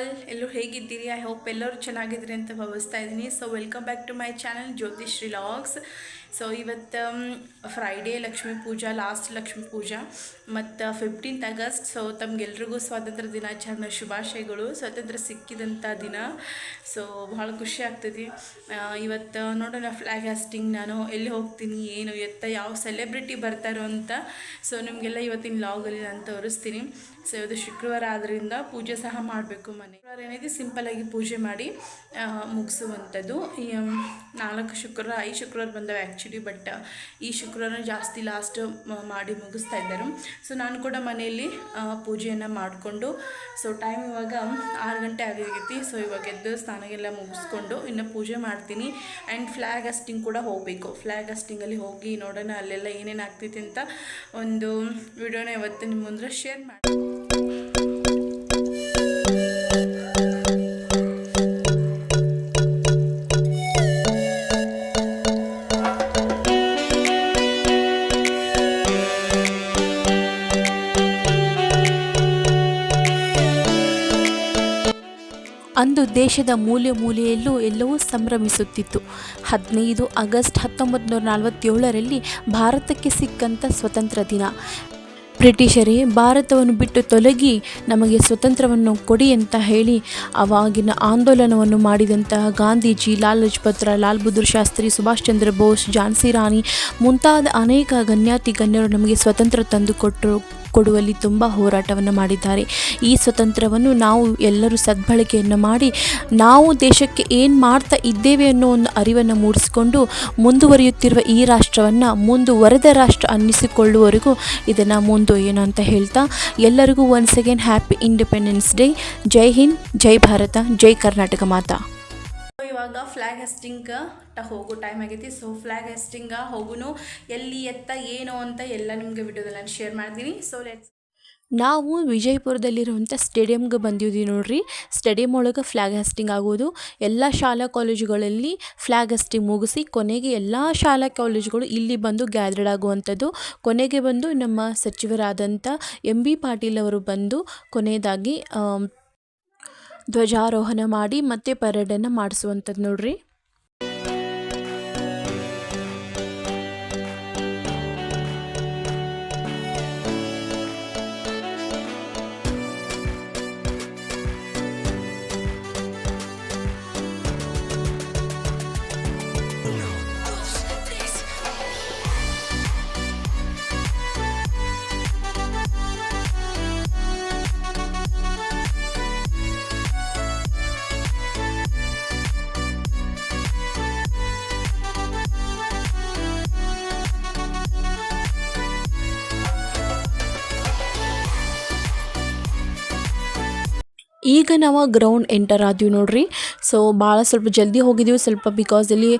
All ಎಲ್ಲರೂ ಹೇಗಿದ್ದೀರಿ? I hope ಎಲ್ಲರೂ ಚೆನ್ನಾಗಿದ್ದೀರಿ ಅಂತ ಭಾವಿಸ್ತಾ ಇದ್ದೀನಿ. So welcome back to my channel Jyothishree logs so ಇವತ್ತು ಫ್ರೈಡೇ ಲಕ್ಷ್ಮೀ ಪೂಜಾ ಲಾಸ್ಟ್ ಲಕ್ಷ್ಮೀ ಪೂಜಾ. ಮತ್ತು ಫಿಫ್ಟೀನ್ತ್ ಆಗಸ್ಟ್ ಸೊ ತಮಗೆಲ್ರಿಗೂ ಸ್ವಾತಂತ್ರ್ಯ ದಿನಾಚರಣೆ ಶುಭಾಶಯಗಳು. ಸ್ವಾತಂತ್ರ್ಯ ಸಿಕ್ಕಿದಂಥ ದಿನ. ಸೊ ಭಾಳ ಖುಷಿ ಆಗ್ತದೆ. ಇವತ್ತು ನೋಡೋಣ ಫ್ಲ್ಯಾಗ್ ಹಾಸ್ಟಿಂಗ್ ನಾನು. ಎಲ್ಲಿ ಹೋಗ್ತೀನಿ, ಏನು, ಎತ್ತ ಯಾವ ಸೆಲೆಬ್ರಿಟಿ ಬರ್ತಾರೋ ಅಂತ. ಸೊ ನಿಮಗೆಲ್ಲ ಇವತ್ತಿನ ಲಾಗಲ್ಲಿ ನಾನು ತೋರಿಸ್ತೀನಿ. ಸೊ ಇವತ್ತು ಶುಕ್ರವಾರ ಆದ್ದರಿಂದ ಪೂಜೆ ಸಹ ಮಾಡಬೇಕು ಮನೆ. ಶುಕ್ರವಾರ ಏನಿದೆ ಸಿಂಪಲ್ಲಾಗಿ ಪೂಜೆ ಮಾಡಿ ಮುಗಿಸುವಂಥದ್ದು. ನಾಲ್ಕು ಶುಕ್ರವಾರ, ಐದು ಶುಕ್ರವಾರ ಬಂದವೆ ಆ್ಯಕ್ಚುಲಿ ಬಟ್ ಈ ಶುಕ್ರವಾರ ಜಾಸ್ತಿ ಲಾಸ್ಟ್ ಮಾಡಿ ಮುಗಿಸ್ತಾ ಇದ್ದರು. ಸೊ ನಾನು ಕೂಡ ಮನೆಯಲ್ಲಿ ಪೂಜೆಯನ್ನು ಮಾಡಿಕೊಂಡು ಸೊ ಟೈಮ್ ಇವಾಗ ಆರು ಗಂಟೆ ಆಗೋಗೈತಿ. ಸೊ ಇವಾಗ ಎದ್ದು ಸ್ನಾನಗೆಲ್ಲ ಮುಗಿಸ್ಕೊಂಡು ಇನ್ನು ಪೂಜೆ ಮಾಡ್ತೀನಿ. ಆ್ಯಂಡ್ ಫ್ಲ್ಯಾಗ್ ಅಸ್ಟಿಂಗ್ ಕೂಡ ಹೋಗಬೇಕು. ಫ್ಲ್ಯಾಗ್ ಅಸ್ಟಿಂಗಲ್ಲಿ ಹೋಗಿ ನೋಡೋಣ ಅಲ್ಲೆಲ್ಲ ಏನೇನು ಆಗ್ತೈತಿ ಅಂತ ಒಂದು ವಿಡಿಯೋನ ಇವತ್ತು ನಿಮ್ಮ ಮುಂದೆ ಶೇರ್ ಮಾಡಿ ಅಂದು ದೇಶದ ಮೂಲೆ ಮೂಲೆಯಲ್ಲೂ ಎಲ್ಲವೂ ಸಂಭ್ರಮಿಸುತ್ತಿತ್ತು. ಹದಿನೈದು ಆಗಸ್ಟ್ ಹತ್ತೊಂಬತ್ತು ನೂರ ನಲವತ್ತೇಳರಲ್ಲಿ ಭಾರತಕ್ಕೆ ಸಿಕ್ಕಂಥ ಸ್ವತಂತ್ರ ದಿನ. ಬ್ರಿಟಿಷರೇ, ಭಾರತವನ್ನು ಬಿಟ್ಟು ತೊಲಗಿ ನಮಗೆ ಸ್ವತಂತ್ರವನ್ನು ಕೊಡಿ ಅಂತ ಹೇಳಿ ಅವಾಗಿನ ಆಂದೋಲನವನ್ನು ಮಾಡಿದಂತಹ ಗಾಂಧೀಜಿ, ಲಾಲ್ ಲಜಪತ್ರ ಲಾಲ್ ಬಹದ್ದೂರ್ ಶಾಸ್ತ್ರಿ, ಸುಭಾಷ್ ಚಂದ್ರ ಬೋಸ್, ಝಾನ್ಸಿ ರಾಣಿ ಮುಂತಾದ ಅನೇಕ ಗಣ್ಯಾತಿ ಗಣ್ಯರು ನಮಗೆ ಸ್ವತಂತ್ರ ತಂದುಕೊಟ್ಟರು ಕೊಡುವಲ್ಲಿ ತುಂಬ ಹೋರಾಟವನ್ನು ಮಾಡಿದ್ದಾರೆ. ಈ ಸ್ವತಂತ್ರವನ್ನು ನಾವು ಎಲ್ಲರೂ ಸದ್ಬಳಕೆಯನ್ನು ಮಾಡಿ, ನಾವು ದೇಶಕ್ಕೆ ಏನು ಮಾಡ್ತಾ ಇದ್ದೇವೆ ಅನ್ನೋ ಒಂದು ಅರಿವನ್ನು ಮೂಡಿಸಿಕೊಂಡು ಮುಂದುವರಿಯುತ್ತಿರುವ ಈ ರಾಷ್ಟ್ರವನ್ನು ಮುಂದುವರೆದ ರಾಷ್ಟ್ರ ಅನ್ನಿಸಿಕೊಳ್ಳುವವರೆಗೂ ಇದನ್ನು ಏನು ಅಂತ ಹೇಳ್ತಾ, ಎಲ್ಲರಿಗೂ once again happy independence day ಜೈ ಹಿಂದ್, ಜೈ ಭಾರತ, ಜೈ ಕರ್ನಾಟಕ ಮಾತಾ. ಇವಾಗ ಫ್ಲ್ಯಾಗ್ ಹೆಸ್ಟಿಂಗ್ ಟ ಹೋಗೋ ಟೈಮ್ ಆಗೈತಿ. ಸೊ ಫ್ಲ್ಯಾಗ್ ಹೆಸ್ಟಿಂಗ ಹೋಗುನು ಎಲ್ಲಿ ಎತ್ತ, ಏನು ಅಂತ ಎಲ್ಲ ನಿಮಗೆ ವಿಡಿಯೋದಲ್ಲಿ ನಾನು ಶೇರ್ ಮಾಡ್ತೀನಿ. ಸೊ ಲೆಟ್ಸ್ ನಾವು ವಿಜಯಪುರದಲ್ಲಿರುವಂಥ ಸ್ಟೇಡಿಯಮ್ಗೆ ಬಂದಿದ್ದೀವಿ ನೋಡ್ರಿ. ಸ್ಟೇಡಿಯಂ ಒಳಗೆ ಫ್ಲ್ಯಾಗ್ ಹೆಸ್ಟಿಂಗ್ ಆಗೋದು. ಎಲ್ಲ ಶಾಲಾ ಕಾಲೇಜುಗಳಲ್ಲಿ ಫ್ಲ್ಯಾಗ್ ಹೆಸ್ಟಿಂಗ್ ಮುಗಿಸಿ ಕೊನೆಗೆ ಎಲ್ಲ ಶಾಲಾ ಕಾಲೇಜುಗಳು ಇಲ್ಲಿ ಬಂದು ಗ್ಯಾದರ್ಡ್ ಆಗುವಂಥದ್ದು. ಕೊನೆಗೆ ಬಂದು ನಮ್ಮ ಸಚಿವರಾದಂಥ ಎಂ ಬಿ ಪಾಟೀಲ್ ಅವರು ಬಂದು ಕೊನೆಯದಾಗಿ ಧ್ವಜಾರೋಹಣ ಮಾಡಿ ಮತ್ತೆ ಪರೇಡನ್ನು ಮಾಡಿಸುವಂಥದ್ದು ನೋಡ್ರಿ. ಈಗ ನಾವು ಗ್ರೌಂಡ್ ಎಂಟರ್ ಆದ್ವಿ ನೋಡ್ರಿ. ಸೊ ಭಾಳ ಸ್ವಲ್ಪ ಜಲ್ದಿ ಹೋಗಿದ್ದೀವಿ ಸ್ವಲ್ಪ ಬಿಕಾಸ್ ಇಲ್ಲಿ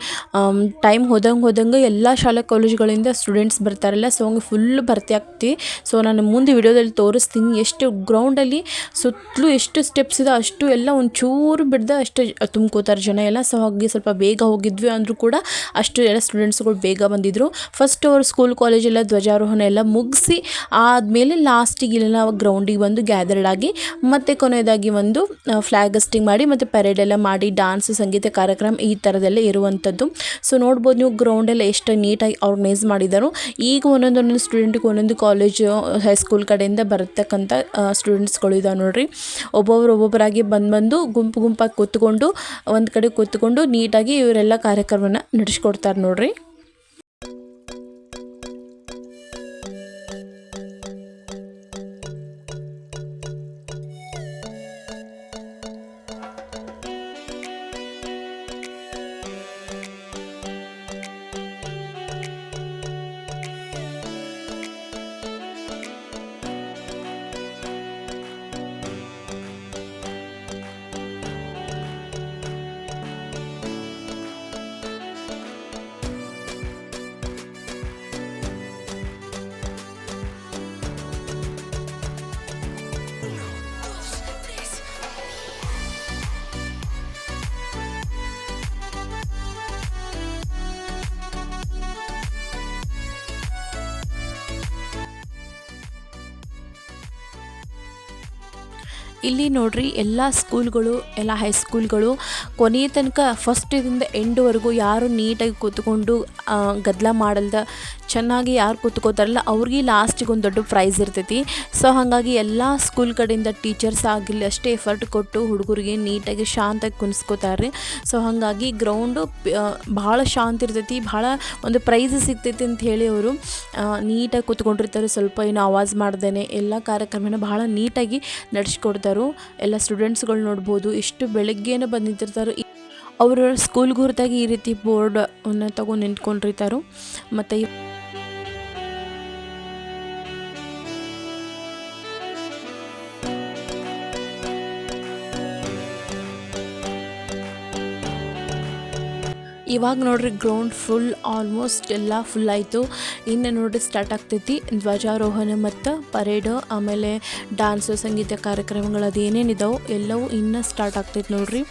ಟೈಮ್ ಹೋದಂಗೆ ಹೋದಂಗೆ ಎಲ್ಲ ಶಾಲಾ ಕಾಲೇಜುಗಳಿಂದ ಸ್ಟೂಡೆಂಟ್ಸ್ ಬರ್ತಾರಲ್ಲ ಸೊ ಹಂಗೆ ಫುಲ್ ಭರ್ತಿ ಆಗ್ತಿ. ಸೊ ನಾನು ಮುಂದೆ ವಿಡಿಯೋದಲ್ಲಿ ತೋರಿಸ್ತೀನಿ ಎಷ್ಟು ಗ್ರೌಂಡಲ್ಲಿ ಸುತ್ತಲೂ ಎಷ್ಟು ಸ್ಟೆಪ್ಸ್ ಇದೆ, ಅಷ್ಟು ಎಲ್ಲ ಒಂಚೂರು ಬಿಡ್ದೆ ಅಷ್ಟು ತುಂಬ್ಕೋತಾರೆ ಜನ ಎಲ್ಲ. ಸೊ ಹಾಗೆ ಸ್ವಲ್ಪ ಬೇಗ ಹೋಗಿದ್ವಿ ಅಂದರೂ ಕೂಡ ಅಷ್ಟು ಎಲ್ಲ ಸ್ಟೂಡೆಂಟ್ಸ್ಗಳು ಬೇಗ ಬಂದಿದ್ದರು ಫಸ್ಟ್ ಅವರು ಸ್ಕೂಲ್ ಕಾಲೇಜೆಲ್ಲ ಧ್ವಜಾರೋಹಣ ಎಲ್ಲ ಮುಗಿಸಿ, ಆದಮೇಲೆ ಲಾಸ್ಟಿಗೆ ಇಲ್ಲೆಲ್ಲ ಗ್ರೌಂಡಿಗೆ ಬಂದು ಗ್ಯಾದರ್ಡ್ ಆಗಿ, ಮತ್ತು ಕೊನೆಯದಾಗಿ ಒಂದು ಫ್ಲ್ಯಾಗ್ ಅಸ್ಟಿಂಗ್ ಮಾಡಿ, ಮತ್ತು ಪರೇಡ್ ಎಲ್ಲ ಮಾಡಿ. ಡಾನ್ಸ್ ಸಂಗೀತ ಕಾರ್ಯಕ್ರಮ ಈ ಥರದೆಲ್ಲ ಇರುವಂಥದ್ದು ಸೊ ನೋಡ್ಬೋದು ನೀವು ಗ್ರೌಂಡೆಲ್ಲ ಎಷ್ಟು ನೀಟಾಗಿ ಆರ್ಗನೈಸ್ ಮಾಡಿದರು, ಈಗ ಒಂದೊಂದೊಂದು ಸ್ಟೂಡೆಂಟಿಗೆ ಒಂದೊಂದು ಕಾಲೇಜು ಹೈಸ್ಕೂಲ್ ಕಡೆಯಿಂದ ಬರತಕ್ಕಂಥ ಸ್ಟೂಡೆಂಟ್ಸ್ಗಳು ಇದಾವೆ ನೋಡ್ರಿ. ಒಬ್ಬೊಬ್ರು ಒಬ್ಬೊಬ್ಬರಾಗಿ ಬಂದು ಬಂದು ಗುಂಪು ಗುಂಪಾಗಿ ಕೂತ್ಕೊಂಡು, ಒಂದು ಕಡೆ ಕೂತ್ಕೊಂಡು ನೀಟಾಗಿ ಇವರೆಲ್ಲ ಕಾರ್ಯಕ್ರಮನ ನಡೆಸ್ಕೊಡ್ತಾರೆ ನೋಡ್ರಿ. ಇಲ್ಲಿ ನೋಡ್ರಿ ಎಲ್ಲ ಸ್ಕೂಲ್ಗಳು, ಎಲ್ಲ ಹೈಸ್ಕೂಲ್ಗಳು ಕೊನೆಯ ತನಕ ಫಸ್ಟಿಂದ ಎಂಡ್ವರೆಗೂ ಯಾರು ನೀಟಾಗಿ ಕೂತ್ಕೊಂಡು ಗದ್ದಲ ಮಾಡಲ್ದ, ಚೆನ್ನಾಗಿ ಯಾರು ಕೂತ್ಕೋತಾರಲ್ಲ, ಅವ್ರಿಗೆ ಲಾಸ್ಟಿಗೆ ಒಂದು ದೊಡ್ಡ ಪ್ರೈಸ್ ಇರ್ತೈತಿ. ಸೊ ಹಾಗಾಗಿ ಎಲ್ಲ ಸ್ಕೂಲ್ ಕಡೆಯಿಂದ ಟೀಚರ್ಸ್ ಆಗಿರಲಿ ಅಷ್ಟೇ ಎಫರ್ಟ್ ಕೊಟ್ಟು ಹುಡುಗರಿಗೆ ನೀಟಾಗಿ ಶಾಂತಾಗಿ ಕುಣಿಸ್ಕೋತಾರೆ ಸೊ ಹಾಗಾಗಿ ಗ್ರೌಂಡು ಭಾಳ ಶಾಂತ ಇರ್ತೈತಿ, ಭಾಳ ಒಂದು ಪ್ರೈಸ್ ಸಿಗ್ತೈತಿ ಅಂತ ಹೇಳಿ ಅವರು ನೀಟಾಗಿ ಕೂತ್ಕೊಂಡಿರ್ತಾರೆ, ಸ್ವಲ್ಪ ಏನು ಆವಾಜ್ ಮಾಡ್ದೇನೆ, ಎಲ್ಲ ಕಾರ್ಯಕ್ರಮನ ಭಾಳ ನೀಟಾಗಿ ನಡೆಸ್ಕೊಡ್ತಾರೆ. ಎಲ್ಲ ಸ್ಟೂಡೆಂಟ್ಸ್ಗಳು ನೋಡ್ಬೋದು ಎಷ್ಟು ಬೆಳಗ್ಗೆನೇ ಬಂದಿರ್ತಾರೋ ಅವರ ಸ್ಕೂಲ್ಗೆ ಹೊರತಾಗಿ ಈ ರೀತಿ ಬೋರ್ಡನ್ನು ತಗೊಂಡು ನಿಂತ್ಕೊಂಡಿರ್ತಾರೋ, ಮತ್ತು ಇವಾಗ ನೋಡ್ರಿ ಗ್ರೌಂಡ್ ಫುಲ್ ಆಲ್ಮೋಸ್ಟ್ ಎಲ್ಲ ಫುಲ್ ಆಯಿತು. ಇನ್ನು ನೋಡ್ರಿ ಸ್ಟಾರ್ಟ್ ಆಗ್ತೈತಿ. ಧ್ವಜಾರೋಹಣ ಮತ್ತು ಪರೇಡ್ ಆಮೇಲೆ ಡ್ಯಾನ್ಸು ಸಂಗೀತ ಕಾರ್ಯಕ್ರಮಗಳು ಅದು ಏನೇನಿದಾವೆ ಎಲ್ಲವೂ ಇನ್ನೂ ಸ್ಟಾರ್ಟ್ ಆಗ್ತೈತಿ ನೋಡ್ರಿ.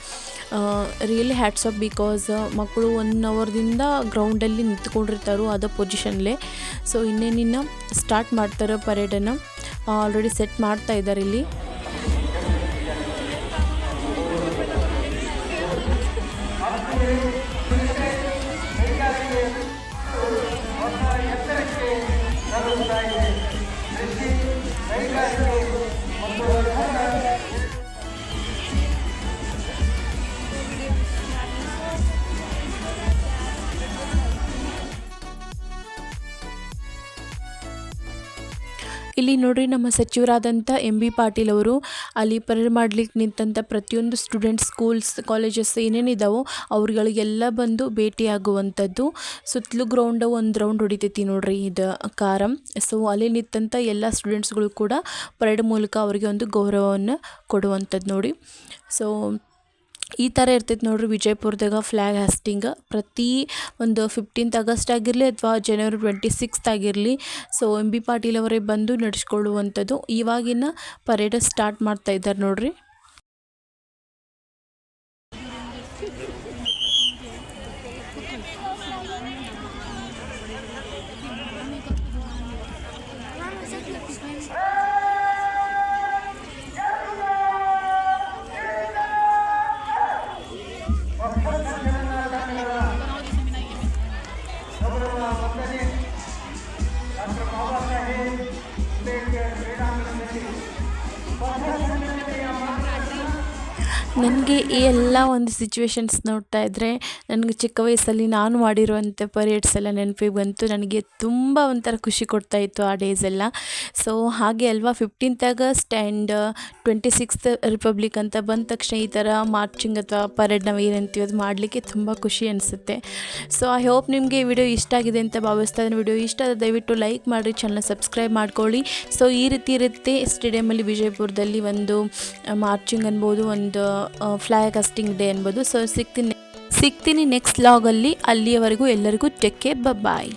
ರಿಯಲಿ ಹ್ಯಾಟ್ಸ್ ಆಫ್ ಬಿಕಾಸ್ ಮಕ್ಕಳು ಒನ್ ಅವರ್ದಿಂದ ಗ್ರೌಂಡಲ್ಲಿ ನಿಂತ್ಕೊಂಡಿರ್ತಾರೆ ಅದ ಪೊಸಿಷನ್ಲೇ ಸೊ ಇನ್ನೇನಿನ್ನ ಸ್ಟಾರ್ಟ್ ಮಾಡ್ತಾರೆ ಪರೇಡನ್ನು ಆಲ್ರೆಡಿ ಸೆಟ್ ಮಾಡ್ತಾ ಇದ್ದಾರೆ ಇಲ್ಲಿ. ಇಲ್ಲಿ ನೋಡ್ರಿ ನಮ್ಮ ಸಚಿವರಾದಂಥ ಎಂ ಬಿ ಪಾಟೀಲ್ ಅವರು ಅಲ್ಲಿ ಪರೇಡ್ ಮಾಡ್ಲಿಕ್ಕೆ ನಿಂತಂಥ ಪ್ರತಿಯೊಂದು ಸ್ಟೂಡೆಂಟ್ಸ್ ಸ್ಕೂಲ್ಸ್ ಕಾಲೇಜಸ್ ಏನೇನಿದಾವೋ ಅವ್ರುಗಳಿಗೆಲ್ಲ ಬಂದು ಭೇಟಿಯಾಗುವಂಥದ್ದು. ಸುತ್ತಲೂ ಗ್ರೌಂಡ್ ಒಂದು ರೌಂಡ್ ಹೊಡಿತೈತಿ ನೋಡ್ರಿ ಇದು ಕಾರಂ. ಸೊ ಅಲ್ಲಿ ನಿಂತಂಥ ಎಲ್ಲ ಸ್ಟೂಡೆಂಟ್ಸ್ಗಳು ಕೂಡ ಪರೇಡ್ ಮೂಲಕ ಅವರಿಗೆ ಒಂದು ಗೌರವವನ್ನು ಕೊಡುವಂಥದ್ದು ನೋಡಿ. ಸೊ ಈ ಥರ ಇರ್ತೈತೆ ನೋಡ್ರಿ ವಿಜಯಪುರದಾಗ ಫ್ಲ್ಯಾಗ್ ಹಾಸ್ಟಿಂಗ್ ಪ್ರತಿ ಒಂದು ಫಿಫ್ಟೀನ್ತ್ ಆಗಸ್ಟ್ ಆಗಿರಲಿ ಅಥವಾ ಜನವರಿ ಟ್ವೆಂಟಿ ಸಿಕ್ಸ್ತ್ ಆಗಿರಲಿ ಸೊ ಎಂ ಬಿ ಪಾಟೀಲ್ ಅವರೇ ಬಂದು ನಡೆಸ್ಕೊಳ್ಳುವಂಥದ್ದು. ಇವಾಗಿನ ಪರೇಡ್ ಸ್ಟಾರ್ಟ್ ಮಾಡ್ತಾ ಇದ್ದಾರೆ ನೋಡ್ರಿ. ನನಗೆ ಈ ಎಲ್ಲ ಒಂದು ಸಿಚುವೇಶನ್ಸ್ ನೋಡ್ತಾ ಇದ್ದರೆ ನನಗೆ ಚಿಕ್ಕ ವಯಸ್ಸಲ್ಲಿ ನಾನು ಮಾಡಿರುವಂಥ ಪರೇಡ್ಸ್ ಎಲ್ಲ ನೆನಪಿಗೆ ಬಂತು. ನನಗೆ ತುಂಬ ಒಂಥರ ಖುಷಿ ಕೊಡ್ತಾ ಇತ್ತು ಆ ಡೇಸ್ ಎಲ್ಲ. ಸೊ ಹಾಗೆ ಅಲ್ವಾ fifteenth August and twenty sixth republic ಅಂತ ಬಂದ ತಕ್ಷಣ ಈ ಥರ ಮಾರ್ಚಿಂಗ್ ಅಥವಾ ಪರೇಡ್ ನಾವು ಏನಂತೀವಿ, ಅದು ಮಾಡಲಿಕ್ಕೆ ತುಂಬ ಖುಷಿ ಅನಿಸುತ್ತೆ. ಸೊ ಐ ಹೋಪ್ ನಿಮಗೆ ಈ ವಿಡಿಯೋ ಇಷ್ಟ ಆಗಿದೆ ಅಂತ ಭಾವಿಸ್ತಾ ಇದ್ದೀನಿ. ವಿಡಿಯೋ ಇಷ್ಟ ಆದರೆ ದಯವಿಟ್ಟು ಲೈಕ್ ಮಾಡಿ ಚಾನಲ್ ಸಬ್ಸ್ಕ್ರೈಬ್ ಮಾಡ್ಕೊಳ್ಳಿ. ಸೊ ಈ ರೀತಿ ಇರುತ್ತೆ ಸ್ಟೇಡಿಯಮಲ್ಲಿ ವಿಜಯಪುರದಲ್ಲಿ ಒಂದು ಮಾರ್ಚಿಂಗ್ ಅನ್ಬೋದು, ಒಂದು ಫ್ಲ್ಯಾಗ್ ಕಾಸ್ಟಿಂಗ್ ಡೇ ಅನ್ಬೋದು ಸೊ ಸಿಗ್ತೀನಿ ಸಿಗ್ತೀನಿ ನೆಕ್ಸ್ಟ್ ಲಾಗಲ್ಲಿ ಅಲ್ಲಿಯವರೆಗೂ ಎಲ್ಲರಿಗೂ ಟೆಕ್ ಕೇರ್ ಬಾಯ್